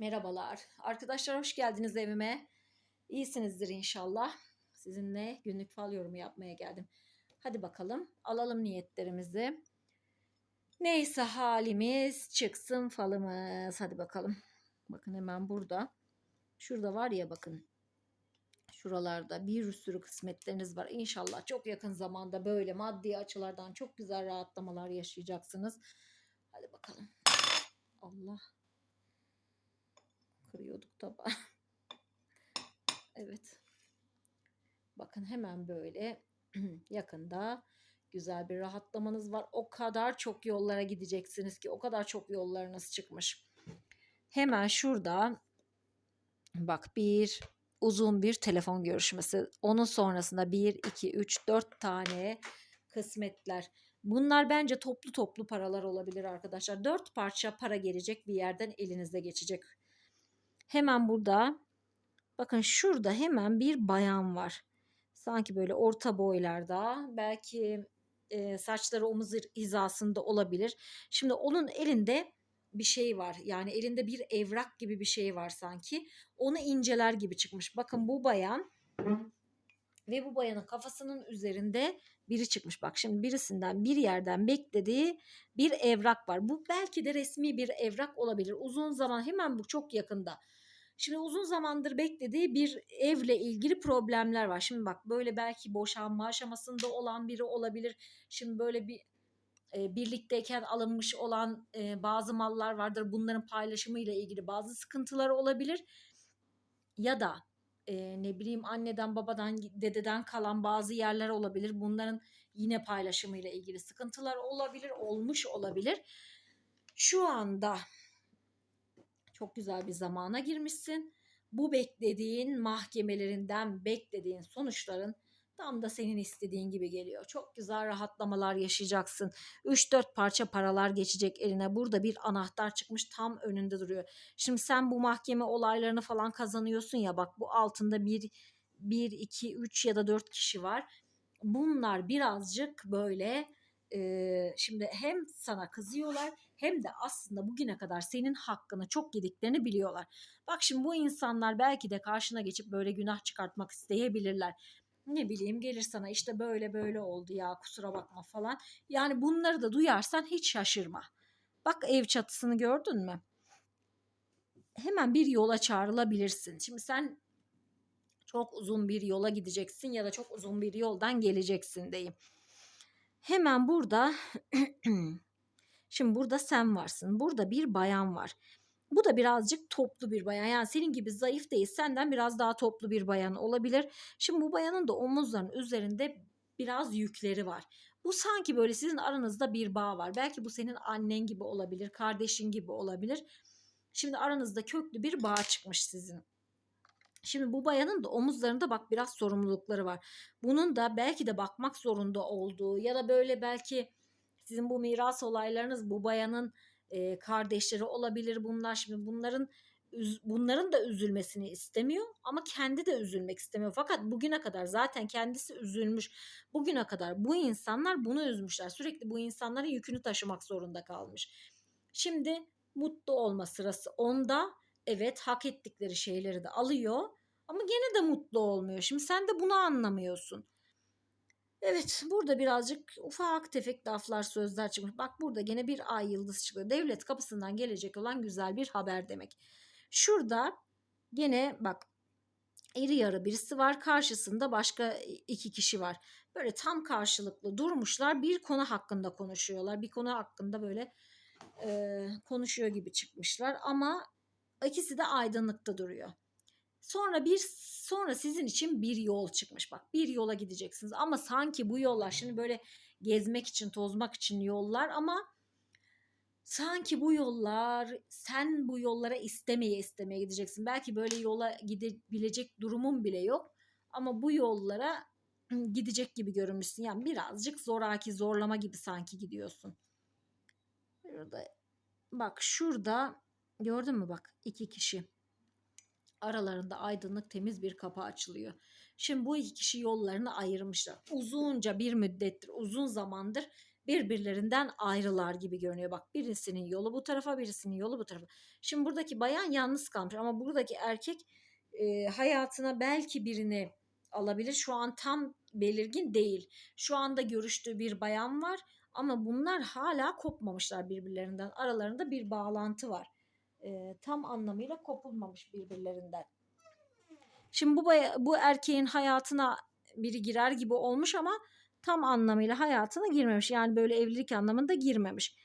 Merhabalar. Arkadaşlar hoş geldiniz evime. İyisinizdir inşallah. Sizinle günlük fal yorumu yapmaya geldim. Hadi bakalım alalım niyetlerimizi. Neyse halimiz çıksın falımız. Hadi bakalım. Bakın hemen burada. Şurada var ya bakın. Şuralarda bir sürü kısmetleriniz var. İnşallah çok yakın zamanda böyle maddi açılardan çok güzel rahatlamalar yaşayacaksınız. Hadi bakalım. Allah kırıyorduk tabağı. evet. Bakın hemen böyle yakında güzel bir rahatlamanız var. O kadar çok yollara gideceksiniz ki o kadar çok yollarınız çıkmış. Hemen şurada bak bir uzun bir telefon görüşmesi. Onun sonrasında 1, 2, 3, 4 tane kısmetler. Bunlar bence toplu toplu paralar olabilir arkadaşlar. 4 parça para gelecek bir yerden elinize geçecek. Hemen burada bakın şurada hemen bir bayan var. Sanki böyle orta boylarda belki e, saçları omuz hizasında olabilir. Şimdi onun elinde bir şey var. Yani elinde bir evrak gibi bir şey var sanki. Onu inceler gibi çıkmış. Bakın bu bayan ve bu bayanın kafasının üzerinde biri çıkmış. Bak şimdi birisinden bir yerden beklediği bir evrak var. Bu belki de resmi bir evrak olabilir. Uzun zaman hemen bu çok yakında. Şimdi uzun zamandır beklediği bir evle ilgili problemler var. Şimdi bak böyle belki boşanma aşamasında olan biri olabilir. Şimdi böyle bir e, birlikteyken alınmış olan e, bazı mallar vardır. Bunların paylaşımı ile ilgili bazı sıkıntılar olabilir. Ya da e, ne bileyim anneden babadan dededen kalan bazı yerler olabilir. Bunların yine paylaşımı ile ilgili sıkıntılar olabilir, olmuş olabilir. Şu anda çok güzel bir zamana girmişsin. Bu beklediğin mahkemelerinden beklediğin sonuçların tam da senin istediğin gibi geliyor. Çok güzel rahatlamalar yaşayacaksın. 3-4 parça paralar geçecek eline. Burada bir anahtar çıkmış tam önünde duruyor. Şimdi sen bu mahkeme olaylarını falan kazanıyorsun ya bak bu altında bir 1, 2, 3 ya da 4 kişi var. Bunlar birazcık böyle e, şimdi hem sana kızıyorlar hem de aslında bugüne kadar senin hakkını çok yediklerini biliyorlar. Bak şimdi bu insanlar belki de karşına geçip böyle günah çıkartmak isteyebilirler. Ne bileyim gelir sana işte böyle böyle oldu ya kusura bakma falan. Yani bunları da duyarsan hiç şaşırma. Bak ev çatısını gördün mü? Hemen bir yola çağrılabilirsin. Şimdi sen çok uzun bir yola gideceksin ya da çok uzun bir yoldan geleceksin diyeyim. Hemen burada şimdi burada sen varsın. Burada bir bayan var. Bu da birazcık toplu bir bayan. Yani senin gibi zayıf değil. Senden biraz daha toplu bir bayan olabilir. Şimdi bu bayanın da omuzlarının üzerinde biraz yükleri var. Bu sanki böyle sizin aranızda bir bağ var. Belki bu senin annen gibi olabilir, kardeşin gibi olabilir. Şimdi aranızda köklü bir bağ çıkmış sizin. Şimdi bu bayanın da omuzlarında bak biraz sorumlulukları var. Bunun da belki de bakmak zorunda olduğu ya da böyle belki sizin bu miras olaylarınız bu bayanın e, kardeşleri olabilir bunlar. Şimdi bunların bunların da üzülmesini istemiyor ama kendi de üzülmek istemiyor. Fakat bugüne kadar zaten kendisi üzülmüş. Bugüne kadar bu insanlar bunu üzmüşler. Sürekli bu insanların yükünü taşımak zorunda kalmış. Şimdi mutlu olma sırası onda evet hak ettikleri şeyleri de alıyor ama gene de mutlu olmuyor. Şimdi sen de bunu anlamıyorsun. Evet burada birazcık ufak tefek laflar sözler çıkmış. Bak burada gene bir ay yıldız çıkıyor. Devlet kapısından gelecek olan güzel bir haber demek. Şurada gene bak iri yarı birisi var karşısında başka iki kişi var. Böyle tam karşılıklı durmuşlar bir konu hakkında konuşuyorlar. Bir konu hakkında böyle e, konuşuyor gibi çıkmışlar ama İkisi de aydınlıkta duruyor. Sonra bir sonra sizin için bir yol çıkmış. Bak bir yola gideceksiniz ama sanki bu yollar şimdi böyle gezmek için, tozmak için yollar ama sanki bu yollar sen bu yollara istemeye istemeye gideceksin. Belki böyle yola gidebilecek durumun bile yok ama bu yollara gidecek gibi görünmüşsün. Yani birazcık zoraki, zorlama gibi sanki gidiyorsun. Burada bak şurada Gördün mü bak iki kişi. Aralarında aydınlık temiz bir kapı açılıyor. Şimdi bu iki kişi yollarını ayırmışlar. Uzunca bir müddettir, uzun zamandır birbirlerinden ayrılar gibi görünüyor. Bak birisinin yolu bu tarafa birisinin yolu bu tarafa. Şimdi buradaki bayan yalnız kalmış ama buradaki erkek e, hayatına belki birini alabilir. Şu an tam belirgin değil. Şu anda görüştüğü bir bayan var ama bunlar hala kopmamışlar birbirlerinden. Aralarında bir bağlantı var. E, tam anlamıyla kopulmamış birbirlerinden. Şimdi bu bu erkeğin hayatına biri girer gibi olmuş ama tam anlamıyla hayatına girmemiş. Yani böyle evlilik anlamında girmemiş.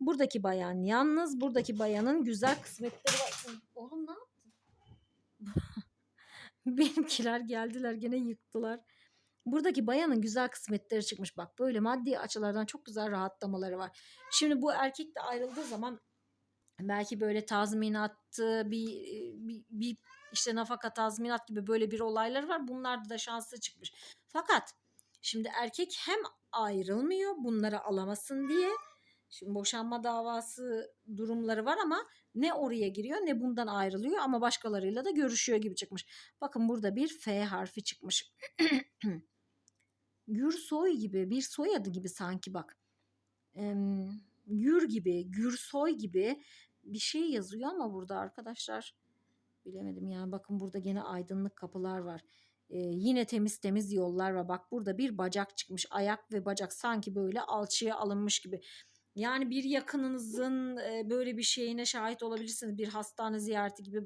Buradaki bayan yalnız, buradaki bayanın güzel kısmetleri var. Oğlum ne yaptın? Benimkiler geldiler gene yıktılar. Buradaki bayanın güzel kısmetleri çıkmış. Bak böyle maddi açılardan çok güzel rahatlamaları var. Şimdi bu erkek de ayrıldığı zaman belki böyle tazminattı bir, bir, bir işte nafaka tazminat gibi böyle bir olayları var. Bunlarda da şanslı çıkmış. Fakat şimdi erkek hem ayrılmıyor bunları alamasın diye. Şimdi boşanma davası durumları var ama ne oraya giriyor ne bundan ayrılıyor ama başkalarıyla da görüşüyor gibi çıkmış. Bakın burada bir F harfi çıkmış. Gürsoy gibi bir soyadı gibi sanki bak. Em, Gür gibi, Gürsoy gibi bir şey yazıyor ama burada arkadaşlar bilemedim yani bakın burada gene aydınlık kapılar var. Ee, yine temiz temiz yollar var. Bak burada bir bacak çıkmış. Ayak ve bacak sanki böyle alçıya alınmış gibi. Yani bir yakınınızın e, böyle bir şeyine şahit olabilirsiniz. Bir hastane ziyareti gibi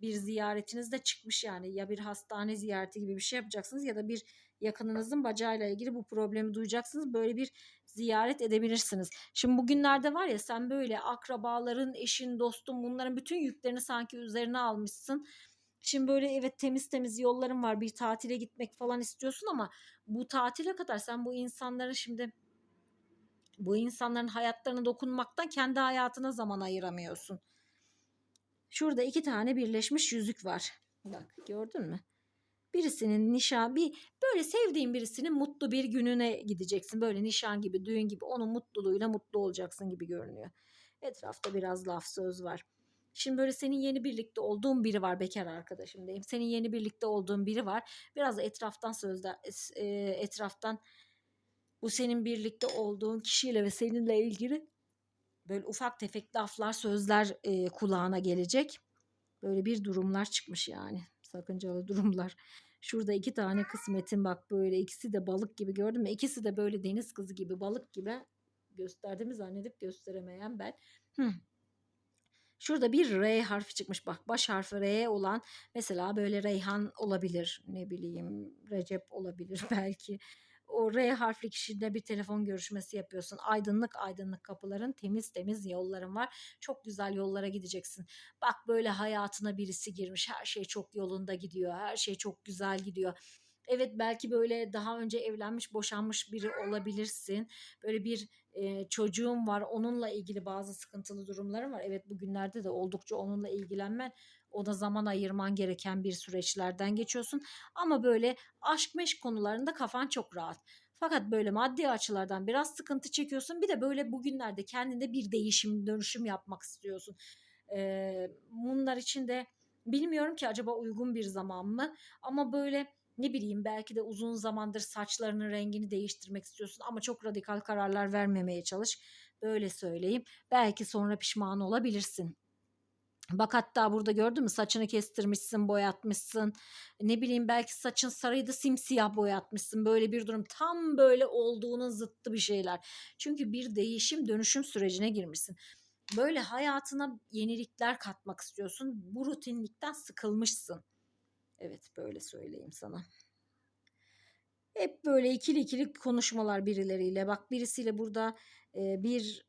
bir ziyaretiniz de çıkmış yani. Ya bir hastane ziyareti gibi bir şey yapacaksınız ya da bir yakınınızın bacağıyla ilgili bu problemi duyacaksınız. Böyle bir ziyaret edebilirsiniz. Şimdi bugünlerde var ya sen böyle akrabaların, eşin, dostun bunların bütün yüklerini sanki üzerine almışsın. Şimdi böyle evet temiz temiz yolların var bir tatile gitmek falan istiyorsun ama bu tatile kadar sen bu insanlara şimdi bu insanların hayatlarına dokunmaktan kendi hayatına zaman ayıramıyorsun. Şurada iki tane birleşmiş yüzük var. Bak gördün mü? Birisinin nişan bir böyle sevdiğin birisinin mutlu bir gününe gideceksin. Böyle nişan gibi, düğün gibi onun mutluluğuyla mutlu olacaksın gibi görünüyor. Etrafta biraz laf söz var. Şimdi böyle senin yeni birlikte olduğun biri var bekar arkadaşım diyeyim. Senin yeni birlikte olduğun biri var. Biraz etraftan sözler e, etraftan bu senin birlikte olduğun kişiyle ve seninle ilgili böyle ufak tefek laflar, sözler e, kulağına gelecek. Böyle bir durumlar çıkmış yani. Sakıncalı durumlar. Şurada iki tane kısmetin bak böyle ikisi de balık gibi gördün mü? İkisi de böyle deniz kızı gibi balık gibi gösterdiğimi zannedip gösteremeyen ben. Hı. Şurada bir R harfi çıkmış bak baş harfi R olan mesela böyle Reyhan olabilir ne bileyim Recep olabilir belki o R harfli kişiyle bir telefon görüşmesi yapıyorsun. Aydınlık aydınlık kapıların, temiz temiz yolların var. Çok güzel yollara gideceksin. Bak böyle hayatına birisi girmiş. Her şey çok yolunda gidiyor. Her şey çok güzel gidiyor. Evet belki böyle daha önce evlenmiş, boşanmış biri olabilirsin. Böyle bir e, çocuğum var. Onunla ilgili bazı sıkıntılı durumlarım var. Evet bugünlerde de oldukça onunla ilgilenmen ona zaman ayırman gereken bir süreçlerden geçiyorsun. Ama böyle aşk meşk konularında kafan çok rahat. Fakat böyle maddi açılardan biraz sıkıntı çekiyorsun. Bir de böyle bugünlerde kendinde bir değişim, dönüşüm yapmak istiyorsun. Ee, bunlar için de bilmiyorum ki acaba uygun bir zaman mı? Ama böyle ne bileyim belki de uzun zamandır saçlarının rengini değiştirmek istiyorsun ama çok radikal kararlar vermemeye çalış. Böyle söyleyeyim. Belki sonra pişman olabilirsin. Bak hatta burada gördün mü saçını kestirmişsin, boyatmışsın. Ne bileyim belki saçın sarıydı simsiyah boyatmışsın. Böyle bir durum tam böyle olduğunun zıttı bir şeyler. Çünkü bir değişim dönüşüm sürecine girmişsin. Böyle hayatına yenilikler katmak istiyorsun. Bu rutinlikten sıkılmışsın. Evet böyle söyleyeyim sana. Hep böyle ikili ikili konuşmalar birileriyle. Bak birisiyle burada bir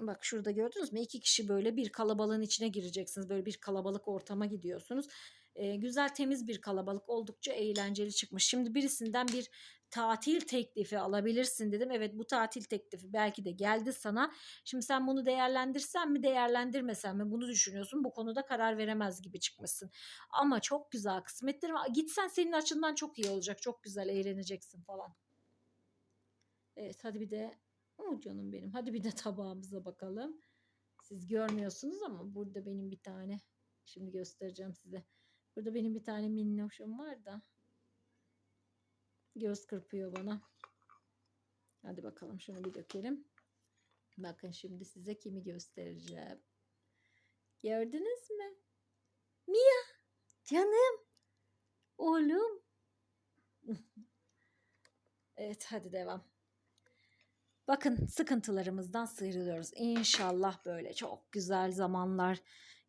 Bak şurada gördünüz mü? İki kişi böyle bir kalabalığın içine gireceksiniz. Böyle bir kalabalık ortama gidiyorsunuz. Ee, güzel temiz bir kalabalık oldukça eğlenceli çıkmış. Şimdi birisinden bir tatil teklifi alabilirsin dedim. Evet bu tatil teklifi belki de geldi sana. Şimdi sen bunu değerlendirsen mi değerlendirmesen mi bunu düşünüyorsun. Bu konuda karar veremez gibi çıkmışsın. Ama çok güzel kısmetlerim. Gitsen senin açından çok iyi olacak. Çok güzel eğleneceksin falan. Evet hadi bir de o canım benim. Hadi bir de tabağımıza bakalım. Siz görmüyorsunuz ama burada benim bir tane şimdi göstereceğim size. Burada benim bir tane minnoşum var da göz kırpıyor bana. Hadi bakalım şunu bir dökelim. Bakın şimdi size kimi göstereceğim. Gördünüz mü? Mia canım oğlum. evet hadi devam. Bakın sıkıntılarımızdan sıyrılıyoruz. İnşallah böyle çok güzel zamanlar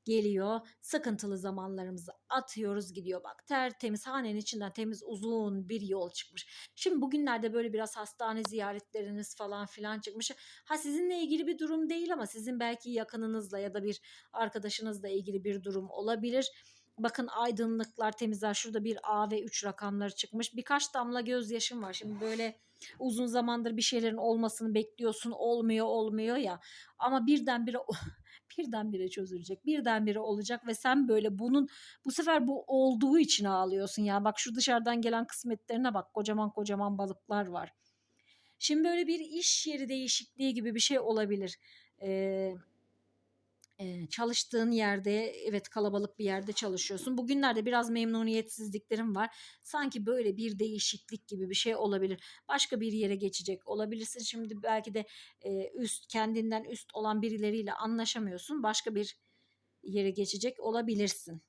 geliyor. Sıkıntılı zamanlarımızı atıyoruz gidiyor. Bak tertemiz hanenin içinden temiz uzun bir yol çıkmış. Şimdi bugünlerde böyle biraz hastane ziyaretleriniz falan filan çıkmış. Ha sizinle ilgili bir durum değil ama sizin belki yakınınızla ya da bir arkadaşınızla ilgili bir durum olabilir. Bakın aydınlıklar temizler. Şurada bir A ve 3 rakamları çıkmış. Birkaç damla gözyaşım var. Şimdi böyle uzun zamandır bir şeylerin olmasını bekliyorsun. Olmuyor olmuyor ya. Ama birdenbire birdenbire çözülecek. Birdenbire olacak ve sen böyle bunun bu sefer bu olduğu için ağlıyorsun ya. Bak şu dışarıdan gelen kısmetlerine bak. Kocaman kocaman balıklar var. Şimdi böyle bir iş yeri değişikliği gibi bir şey olabilir. Eee çalıştığın yerde evet kalabalık bir yerde çalışıyorsun. Bugünlerde biraz memnuniyetsizliklerim var. Sanki böyle bir değişiklik gibi bir şey olabilir. Başka bir yere geçecek olabilirsin. Şimdi belki de üst kendinden üst olan birileriyle anlaşamıyorsun. Başka bir yere geçecek olabilirsin.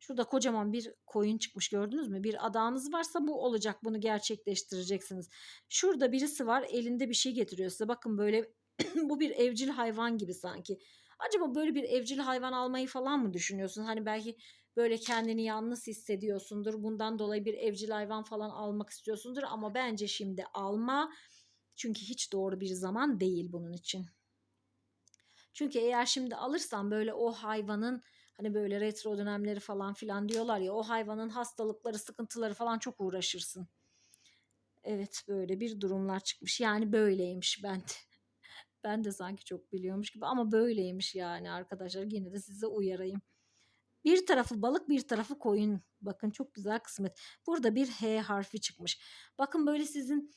Şurada kocaman bir koyun çıkmış gördünüz mü? Bir adağınız varsa bu olacak. Bunu gerçekleştireceksiniz. Şurada birisi var elinde bir şey getiriyor size. Bakın böyle bu bir evcil hayvan gibi sanki. Acaba böyle bir evcil hayvan almayı falan mı düşünüyorsun? Hani belki böyle kendini yalnız hissediyorsundur. Bundan dolayı bir evcil hayvan falan almak istiyorsundur ama bence şimdi alma. Çünkü hiç doğru bir zaman değil bunun için. Çünkü eğer şimdi alırsan böyle o hayvanın hani böyle retro dönemleri falan filan diyorlar ya o hayvanın hastalıkları, sıkıntıları falan çok uğraşırsın. Evet böyle bir durumlar çıkmış. Yani böyleymiş ben de. Ben de sanki çok biliyormuş gibi ama böyleymiş yani arkadaşlar. Yine de size uyarayım. Bir tarafı balık bir tarafı koyun. Bakın çok güzel kısmet. Burada bir H harfi çıkmış. Bakın böyle sizin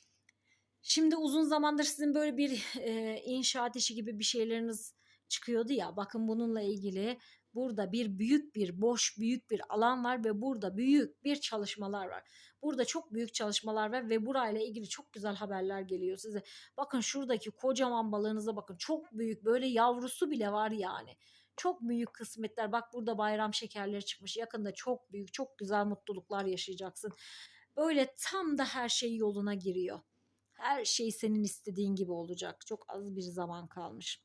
şimdi uzun zamandır sizin böyle bir e, inşaat işi gibi bir şeyleriniz çıkıyordu ya. Bakın bununla ilgili burada bir büyük bir boş büyük bir alan var ve burada büyük bir çalışmalar var. Burada çok büyük çalışmalar var ve burayla ilgili çok güzel haberler geliyor size. Bakın şuradaki kocaman balığınıza bakın. Çok büyük böyle yavrusu bile var yani. Çok büyük kısmetler. Bak burada bayram şekerleri çıkmış. Yakında çok büyük, çok güzel mutluluklar yaşayacaksın. Böyle tam da her şey yoluna giriyor. Her şey senin istediğin gibi olacak. Çok az bir zaman kalmış.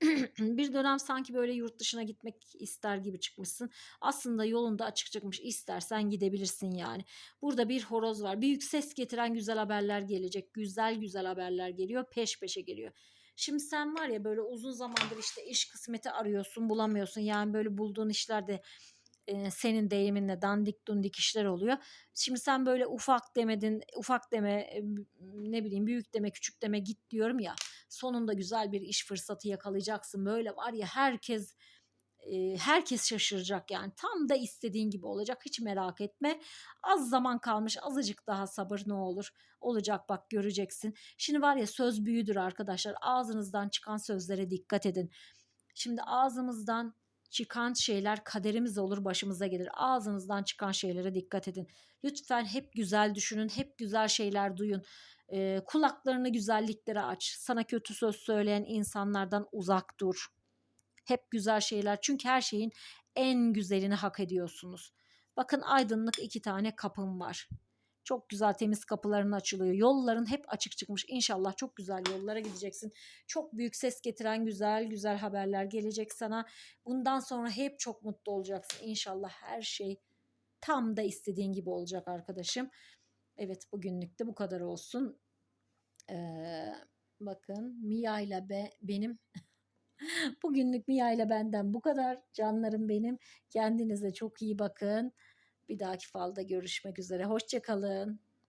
bir dönem sanki böyle yurt dışına gitmek ister gibi çıkmışsın. Aslında yolunda açık çıkmış. İstersen gidebilirsin yani. Burada bir horoz var. Büyük ses getiren güzel haberler gelecek. Güzel güzel haberler geliyor. Peş peşe geliyor. Şimdi sen var ya böyle uzun zamandır işte iş kısmeti arıyorsun bulamıyorsun. Yani böyle bulduğun işlerde senin deyiminle dandik dundik işler oluyor. Şimdi sen böyle ufak demedin, ufak deme, ne bileyim büyük deme, küçük deme git diyorum ya. Sonunda güzel bir iş fırsatı yakalayacaksın. Böyle var ya herkes herkes şaşıracak yani tam da istediğin gibi olacak hiç merak etme az zaman kalmış azıcık daha sabır ne olur olacak bak göreceksin şimdi var ya söz büyüdür arkadaşlar ağzınızdan çıkan sözlere dikkat edin şimdi ağzımızdan çıkan şeyler kaderimiz olur başımıza gelir. Ağzınızdan çıkan şeylere dikkat edin. Lütfen hep güzel düşünün, hep güzel şeyler duyun. E, kulaklarını güzelliklere aç. Sana kötü söz söyleyen insanlardan uzak dur. Hep güzel şeyler çünkü her şeyin en güzelini hak ediyorsunuz. Bakın aydınlık iki tane kapım var. Çok güzel temiz kapıların açılıyor. Yolların hep açık çıkmış. İnşallah çok güzel yollara gideceksin. Çok büyük ses getiren güzel güzel haberler gelecek sana. Bundan sonra hep çok mutlu olacaksın. İnşallah her şey tam da istediğin gibi olacak arkadaşım. Evet bugünlük de bu kadar olsun. Ee, bakın Mia ile be, benim bugünlük Mia ile benden bu kadar. Canlarım benim. Kendinize çok iyi bakın. Bir dahaki falda görüşmek üzere. Hoşçakalın.